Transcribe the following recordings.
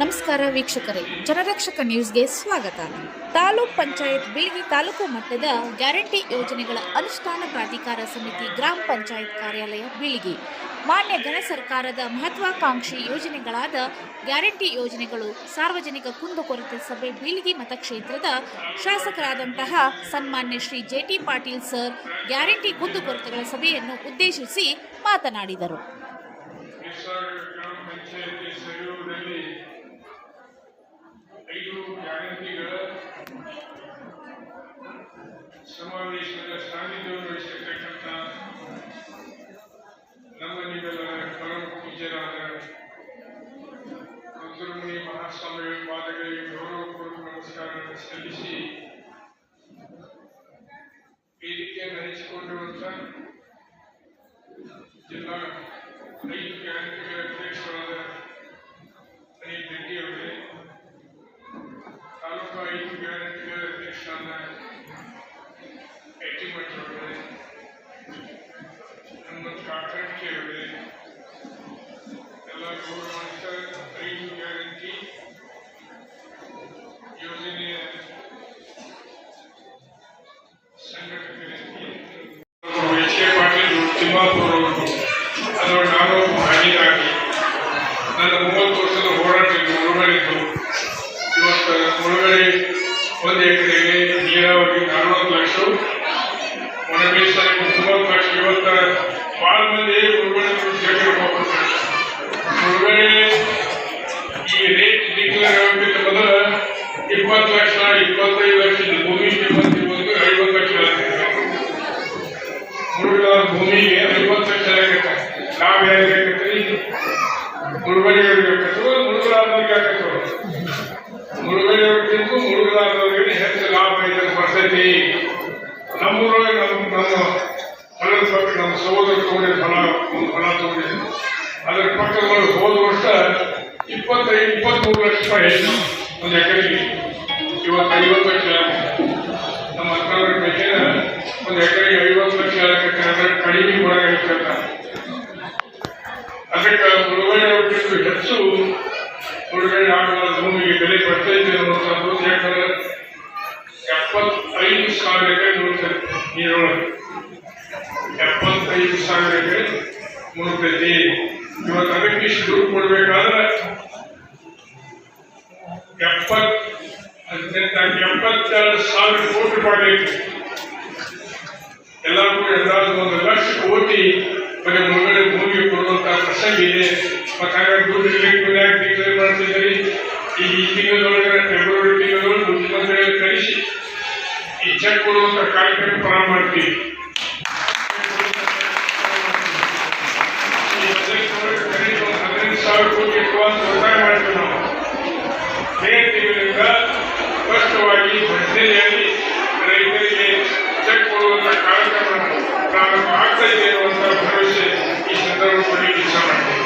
ನಮಸ್ಕಾರ ವೀಕ್ಷಕರೇ, ಜನರಕ್ಷಕ ನ್ಯೂಸ್ಗೆ ಸ್ವಾಗತ. ತಾಲೂಕ್ ಪಂಚಾಯತ್ ಬಿಳಿಗಿ ತಾಲೂಕು ಮಟ್ಟದ ಗ್ಯಾರಂಟಿ ಯೋಜನೆಗಳ ಅನುಷ್ಠಾನ ಪ್ರಾಧಿಕಾರ ಸಮಿತಿ ಗ್ರಾಮ ಪಂಚಾಯತ್ ಕಾರ್ಯಾಲಯ ಬಿಳಿಗಿ. ಮಾನ್ಯ ಘನ ಸರ್ಕಾರದ ಮಹತ್ವಾಕಾಂಕ್ಷಿ ಯೋಜನೆಗಳಾದ ಗ್ಯಾರಂಟಿ ಯೋಜನೆಗಳು, ಸಾರ್ವಜನಿಕ ಕುಂದುಕೊರತೆ ಸಭೆ ಬೀಳಿಗಿ ಮತಕ್ಷೇತ್ರದ ಶಾಸಕರಾದಂತಹ ಸನ್ಮಾನ್ಯ Shri J T Patil sir guarantee ಕುಂದುಕೊರತೆಗಳ ಸಭೆಯನ್ನು ಉದ್ದೇಶಿಸಿ ಮಾತನಾಡಿದರು. Thank you, picture of it. ನೀರಾವರಿ ನಲವತ್ತು ಲಕ್ಷ ಒಣ ಬೇಸಾಯಕ್ಕೆ ಮೂವತ್ತು ಲಕ್ಷ ಇವತ್ತು ಭಾಳ ಮಂದಿ ಮುಳುಗಡೆ ಜಗತ್ತು ಮುಳುಗಡೆ ಈ ರೇಟ್ ಡಿಕ್ಲೇರ್ ಆಗಬೇಕಿದ್ದ ಮೊದಲ ಇಪ್ಪತ್ತು ಲಕ್ಷ ಇಪ್ಪತ್ತೈದು ಲಕ್ಷದ ಭೂಮಿ ಶ್ರೀಮಂತಿ ಬಂದು ಐವತ್ತು ಲಕ್ಷ ಆಗ್ತದೆ ಮುಳುಗದ ಭೂಮಿಗೆ ಐವತ್ತು ಲಕ್ಷ ಆಗತ್ತೆ ನಾವು ಯಾರಿಗಾಗತ್ತೆ ಮುಳುಗಡೆಯವ್ರಿಗೆ ಆಗತ್ತೋ ಮುಳುಗಲಾದವ್ರಿಗೆ ಆಗತ್ತೋ ಮುಳುಗಡೆಯವ್ರಿಗಿಂತ ಮುಳುಗಲಾದವ್ರಿಗೆ ಹೆಚ್ಚು ಲಾಭ ಇದೆ ಬರ್ತೈತಿ ನಮ್ಮೂರೊಳಗೆ ನಮ್ಮ ನಮ್ಮ ಮನೆಯ ಪಕ್ಕ ನಮ್ಮ ಸಹೋದರ ತಗೊಂಡಿದ್ದ ಫಲ, ಒಂದು ಫಲ ತಗೊಂಡಿದ್ದು ಅದರ ಪಕ್ಕದೊಳಗೆ ಹೋದ ವರ್ಷ ಇಪ್ಪತ್ತೈದು ಇಪ್ಪತ್ಮೂರು ಲಕ್ಷ ರೂಪಾಯಿ ಒಂದು ಎಕರೆಗೆ ಇವತ್ತು ಐವತ್ತು ಲಕ್ಷ. ನಮ್ಮ ಹತ್ತಿರ ಬೇಕಿದ್ರೆ ಒಂದು ಎಕರೆಗೆ ಐವತ್ತು ಲಕ್ಷ ಕಡಿಮೆ ಒಳಗಾಗಿರ್ತಕ್ಕ ಅದಕ್ಕೆ ಮುಳುಗಡೆ ಹೆಚ್ಚು. ಮುಳುಗಡೆ ಆಗುವ ಭೂಮಿಗೆ ಬೆಲೆ ಬರ್ತೈತೆ ಅನ್ನುವಂಥದ್ದು. ಯಾಕಂದ್ರೆ ಎಪ್ಪತ್ತೈದು ಸಾವಿರ ಎಕರೆ ನೀರೊಳಗೆ. ಎಪ್ಪತ್ತೈದು ಸಾವಿರಕ್ಕೆ ಎಕರೆ ಮುಳುಗ್ತೈತಿ ಇವತ್ತು ಅದಕ್ಕೆ ಇಷ್ಟು ಕೊಡ್ಬೇಕಾದ್ರೆ ಎಪ್ಪತ್ ಹದಿನೆಂಟ ಎಪ್ಪತ್ತೆರಡು ಸಾವಿರ ಕೋಟಿ ರೂಪಾಯಿ ಎಲ್ಲರೂ ಎಲ್ಲಾದ್ರೂ ಒಂದು ಲಕ್ಷ ಕೋಟಿ ಬರೀ ಮುಂದೆ ಭೂಮಿ ಕೊಡುವಂತ ಪ್ರಸಂಗ ಇದೆ. ಮತ್ತೆ ಹಾಗಾಗಿ ದುಡ್ಡು ಈ ತಿಂಗಳೊಳಗೆ ಫೆಬ್ರವರಿ ತಿಂಗಳೊಳಗೆ ಮುಖ್ಯಮಂತ್ರಿಗಳು ಕಳಿಸಿ ಈ ಚೆಕ್ ಕೊಡುವಂತ ಕಾರ್ಯಕ್ರಮ ಪ್ರಾರಂಭ ಮಾಡ್ತೀವಿ ಈ ಹದಿನೈದು ಕನಿಷ್ಠ ಒಂದು ಹದಿನೈದು ಸಾವಿರ ಕೋಟಿ ಇಟ್ಟುವಂತ ಒತ್ತಾಯ ಮಾಡ್ತೀವಿ ನಾವು ಮೇ ತಿಂಗಳಿಂದ ಸ್ಪಷ್ಟವಾಗಿ ಭರ್ಜರಿಯಾಗಿ ರೈತರಿಗೆ ಚೆಕ್ ಕೊಡುವಂತ ಕಾರ್ಯಕ್ರಮ ಪ್ರಾರಂಭ ಆಗ್ತಾ ಇದೆ ಅನ್ನುವಂಥ ಭರವಸೆ ಈ ಸಂದರ್ಭದಲ್ಲಿ ಇಚ್ಛೆ ಮಾಡ್ತೀನಿ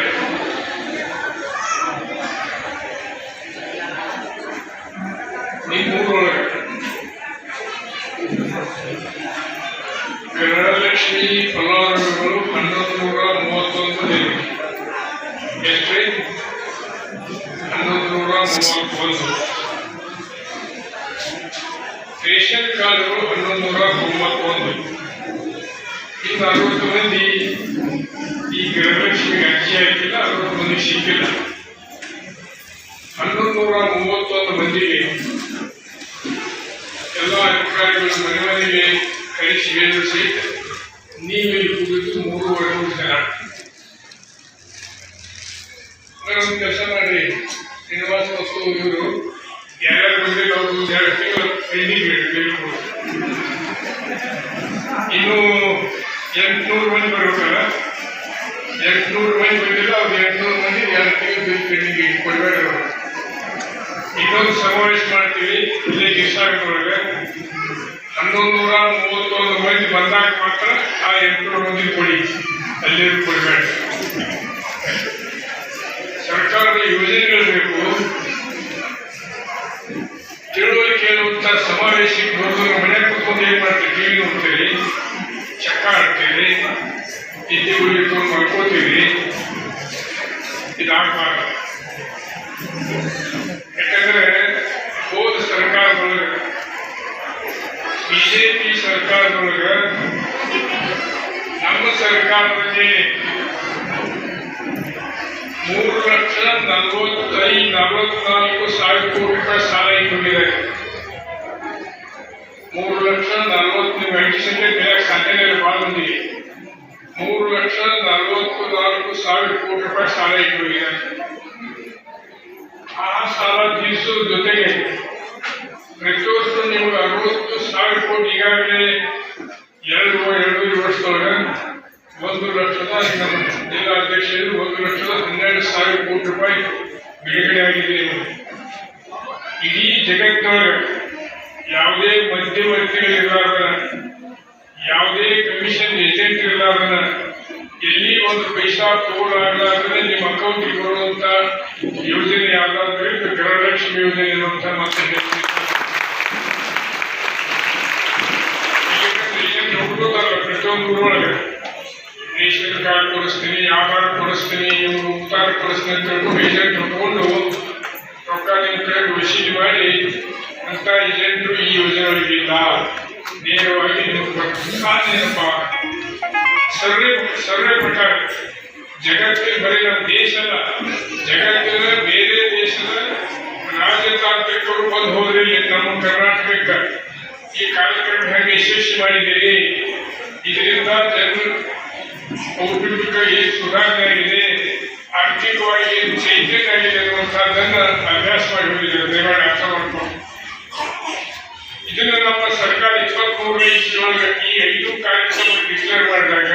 ಗೃಹಲಕ್ಷ್ಮಿ ಫಲಾನುಭವಿಗಳು ಹನ್ನೊಂದು ನೂರ ಮೂವತ್ತೊಂದು ಎಷ್ಟ್ರಿ? ಹನ್ನೊಂದು ನೂರ ಮೂವತ್ತೊಂದು. ರೇಷನ್ ಕಾರ್ಡ್ಗಳು ಹನ್ನೊಂದು ನೂರ ತೊಂಬತ್ತೊಂದು ಇನ್ನು ಅರವತ್ತು ಮಂದಿ ಈ ಗೃಹಲಕ್ಷ್ಮಿಗೆ ಅರ್ಜಿ ಹಾಕಿಲ್ಲ ಅರವತ್ತು ಮಂದಿ ಸಿಕ್ಕಿಲ್ಲ. ಹನ್ನೊಂದು ನೂರ ಮೂವತ್ತೊಂದು ಮಂದಿಗೆ ಎಲ್ಲ ಅಧಿಕಾರಿಗಳು ಮನೆ ಮನೆಗೆ ಕಳಿಸಿ ಹೇಳಿದ್ರು ಸಹಿತ ನೀವೇ ಕೂಗಿದ್ದು ಮೂರುವರೆ ಮೂರು ಜನ ಒಂದು ಕೆಲಸ ಮಾಡಿ ಶ್ರೀನಿವಾಸ ಮತ್ತು ಇವರು ಯಾರ್ಯಾರು ಬಂದಿಲ್ಲ ಅವರು ಒಂದು ಎರಡು ತಿಂಗಳು ಟ್ರೈನಿಂಗ್ ಹೇಳ್ಕೊಡು ಇನ್ನು ಎಂಟುನೂರು ಮಂದಿ ಬರ್ಬೇಕಲ್ಲ ಎಂಟುನೂರು ಮಂದಿ ಬಂದಿಲ್ಲ ಅವ್ರು ಎಂಟುನೂರು ಮಂದಿ ಎರಡು ತಿಂಗಳು ಟ್ರೈನಿಂಗ್ ಕೊಡಬೇಡ ಇನ್ನೊಂದು ಸಮಾವೇಶ ಮಾಡ್ತೀವಿ ಇಲ್ಲೇ ಗಿರ್ಸಾಗರೊಳಗೆ ಹನ್ನೊಂದು ಮೂವತ್ತೊಂದು ಮಂದಿ ಬಂದಾಗ ಮಾತ್ರ ಆ ಎಂಟುನೂರು ಮಂದಿ ಕೊಡಿ. ಅಲ್ಲಿ ಕೊಡಬೇಡ ಸರ್ಕಾರದ ಯೋಜನೆಗಳು ಬೇಕು. ತಿಳುವಳಿಕೆ ಹೇಳುವಂಥ ಸಮಾವೇಶಕ್ಕೆ ಬರೋದ್ರ ಮನೆ ಕುತ್ಕೊಂಡು ಏನ್ ಮಾಡ್ತೀವಿ ಟಿವಿ ನೋಡ್ತೀರಿ, ಚಕ್ಕ ಆಡ್ತೀರಿ ನಿದ್ದೆ ಉಳಿಕೊಂಡು ಮಾಡ್ಕೋತೀವಿ ಇದಾಗಬಾರ್ದು. ಯಾಕಂದ್ರೆ ಹೋದ ಸರ್ಕಾರದೊಳಗೆ ಬಿಜೆಪಿ ಸರ್ಕಾರದೊಳಗ ನಮ್ಮ ಸರ್ಕಾರದಲ್ಲಿ ಮೂರು ಲಕ್ಷ ನಲವತ್ತೈದು, ನಲವತ್ನಾಲ್ಕು ಸಾವಿರ ಕೋಟಿ ರೂಪಾಯಿ ಸಾಲ ಇಟ್ಕೊಂಡಿದೆ ಮೂರು ಲಕ್ಷ ನಲವತ್ತು ಸಂಖ್ಯೆ ಬೆಳೆಯಕ್ಕೆ ಸಾಧ್ಯನೇ ಭಾಳ ಮಂದಿಗೆ ಮೂರು ಲಕ್ಷ ನಲವತ್ತು ನಾಲ್ಕು ಸಾವಿರ ಕೋಟಿ ರೂಪಾಯಿ ಸಾಲ ಇಟ್ಕೊಂಡಿದೆ ಆ ಸಾಲ ತೀರಿಸೋದ್ರ ಜೊತೆಗೆ ಪ್ರತಿ ವರ್ಷ ನೀವು ಅರವತ್ತು ಸಾವಿರ ಕೋಟಿ ಈಗಾಗಲೇ ಎರಡು ಎರಡೂವರೆ ವರ್ಷದೊಳಗೆ ಒಂದು ಲಕ್ಷದ ನಮ್ಮ ಜಿಲ್ಲಾಧ್ಯಕ್ಷರು ಒಂದು ಲಕ್ಷದ ಹನ್ನೆರಡು ಸಾವಿರ ಕೋಟಿ ರೂಪಾಯಿ ಬಿಡುಗಡೆ ಆಗಿದೆ ಇಡೀ ಜಗತ್ತಿನೊಳಗೆ ಯಾವುದೇ ಮಧ್ಯವರ್ತಿಗಳಿರಲಾರ ಯಾವುದೇ ಕಮಿಷನ್ ಏಜೆಂಟ್ ಇರಲಾರ್ದನ ಎಲ್ಲಿ ಒಂದು ಪೈಸಾ ತಗೊಳ್ಳಾರ್ಲಾರ್ದನೆ ನಿಮ್ಮ ಅಕೌಂಟ್ಗೆ ಬರುವಂತ ಯೋಜನೆ ಯಾವ್ದಾದ್ರೆ ಗೃಹಲಕ್ಷ್ಮಿ ಯೋಜನೆ ಇರುವಂತ ಮತ್ತೆ ನೋಡ್ಬೋದಲ್ಲ ಪ್ರತಿಯೊಂದು ಊರೊಳಗೆ ರೇಷನ್ ಕಾರ್ಡ್ ಕೊಡಿಸ್ತೀನಿ ಆಧಾರ್ ಕೊಡಿಸ್ತೀನಿ ಇವ್ರು ಉತ್ತಾರ ಕೊಡಿಸ್ತೀನಿ ಅಂತ ಹೇಳ್ಕೊಂಡು ಏಜೆಂಟ್ ತಗೊಂಡು ರೊಕ್ಕ ನಿಮ್ಮ ಕಡೆ ವಸೂಲಿ ಮಾಡಿ ಅಂತ ಏಜೆಂಟ್ರು ಈ ಯೋಜನೆ ಒಳಗಿಲ್ಲ ನೇರವಾಗಿ ನಿಮ್ಗೆ ಬರ್ತಾನೇನಪ್ಪ ಸರ್ವೆ ಸರ್ವೆ ಪ್ರಕಾರ ಜಗತ್ತಿನ ಬರೀ ನಮ್ಮ ದೇಶ ಅಲ್ಲ ಜಗತ್ತಿನ ಬೇರೆ ದೇಶದ ರಾಜತಾಂತ್ರಿಕರು ಬಂದು ಹೋದ್ರಿ ಇಲ್ಲಿ ನಮ್ಮ ಕರ್ನಾಟಕಕ್ಕೆ ಈ ಕಾರ್ಯಕ್ರಮ ಹೇಗೆ ಯಶಸ್ವಿ ಮಾಡಿದ್ದೀರಿ ಇದರಿಂದ ಜನರು ಕೌಟುಂಬಿಕ ಏನು ಸುಧಾರಣೆ ಆಗಿದೆ ಆರ್ಥಿಕವಾಗಿ ಏನು ಚೈತನ್ಯ ಆಗಿದೆ ಅನ್ನುವಂಥದ್ದನ್ನು ಅಭ್ಯಾಸ ಮಾಡಿ ಹೋಗಿದ್ದಾರೆ. ದಯಮಾಡಿ ಅರ್ಥ ಮಾಡ್ಕೊಂಡು ಇದನ್ನು ನಮ್ಮ ಸರ್ಕಾರ ಇಪ್ಪತ್ಮೂರನೇ ಇಸ್ವಿಯೊಳಗೆ ಈ ಐದು ಕಾರ್ಯಕ್ರಮ ಡಿಕ್ಲೇರ್ ಮಾಡಿದಾಗ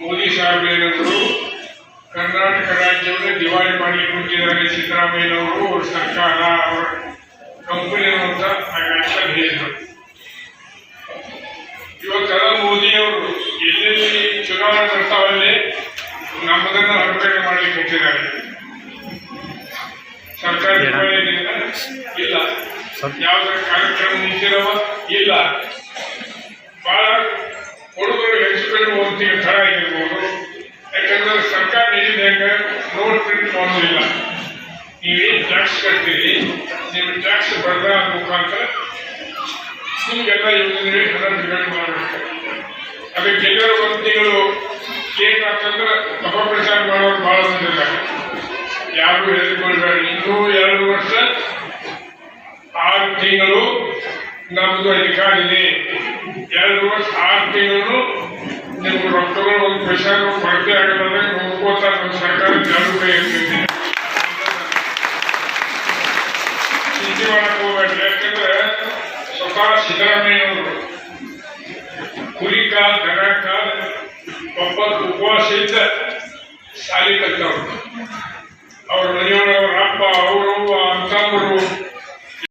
ಮೋದಿ ಸಾಹೇಬ್ ಏನಂದ್ರು, ಕರ್ನಾಟಕ ರಾಜ್ಯವನ್ನು ದಿವಾಳಿ ಮಾಡಲಿಕ್ಕೆ ಹೊಂದಿದ್ದಾರೆ ಸಿದ್ದರಾಮಯ್ಯನವರು, ಸರ್ಕಾರ ಅವರ ಕಂಪನಿ ಅಂತ ಹೇಳಿದ್ರು. ಮೋದಿಯವರು ಎಲ್ಲೆಲ್ಲಿ ಚುನಾವಣೆ ಬರ್ತಾವಲ್ಲಿ ನಮ್ಮದನ್ನ ಹರಕಣೆ ಮಾಡ್ಲಿಕ್ಕೆ ಹೊಂದಿದ್ದಾರೆ ಸರ್ಕಾರಿ ಇಲ್ಲ. ಯಾವುದೇ ಕಾರ್ಯಕ್ರಮ ನಿಂತಿರವ ಇಲ್ಲ. ಬಹಳ ಹುಡುಗರು ಹೆಚ್ಚು ಕಡಿಮೆ ಒಂದು ತಿಂಗಳು ತಡ ಆಗಿರ್ಬೋದು. ಯಾಕಂದ್ರೆ ಸರ್ಕಾರ ನಿಜದ ಹೆಂಗ ನೋಟ್ ಪ್ರಿಂಟ್ ಮಾಡೋದಿಲ್ಲ ನೀವೇನು ಟ್ಯಾಕ್ಸ್ ಕಟ್ತೀರಿ. ನೀವು ಟ್ಯಾಕ್ಸ್ ಬರ್ದ ಮುಖಾಂತರ ನಿಮಗೆಲ್ಲ ಯೋಜನೆ ಹಣ ಬಿಡುಗಡೆ ಮಾಡಬೇಕು. ಅದಕ್ಕೆ ಕೆಲವರು ಒಂದು ತಿಂಗಳು ಏನಾಗ್ತಂದ್ರೆ ಅಪಪ್ರಚಾರ ಮಾಡೋರು ಭಾಳ ಮಂದಿದ್ದಾರೆ ಯಾರು ಹೇಳಿಕೊಳ್ಬೇಡ ಇನ್ನೂ ಎರಡು ವರ್ಷ, ಆರು ತಿಂಗಳು ನಮ್ದು ಅಧಿಕಾರ ಇದೆ. ಎರಡು ವರ್ಷ, ಆರು ತಿಂಗಳು ನಿಮ್ಗೆ ರೊಕ್ಕಗಳು ಒಂದು ಪೈಸಾನು ಕೊರತೆ ಆಗಲ್ಲ ನೋಡ್ಕೋತಾ ನಮ್ಮ ಸರ್ಕಾರ ಜಾಗೃತಿ ಇರ್ತೈತಿ ಚಿಂತೆ ಮಾಡಕ್ ಹೋಗ್ಬೇಡ್ರಿ ಯಾಕಂದ್ರೆ ಸ್ವತಃ ಸಿದ್ದರಾಮಯ್ಯನವರು ದನ ಕಾಲ್ ಒಪ್ಪತ್ತು ಉಪವಾಸ ಇದ್ದ ಸಾಲಿ ಕಲ್ತವ್ರು. ಅವ್ರ ಮನೆಯೊಳಗೆ ಅವ್ರ ಅಪ್ಪ ಅವರು ಅಂತಂದ್ರು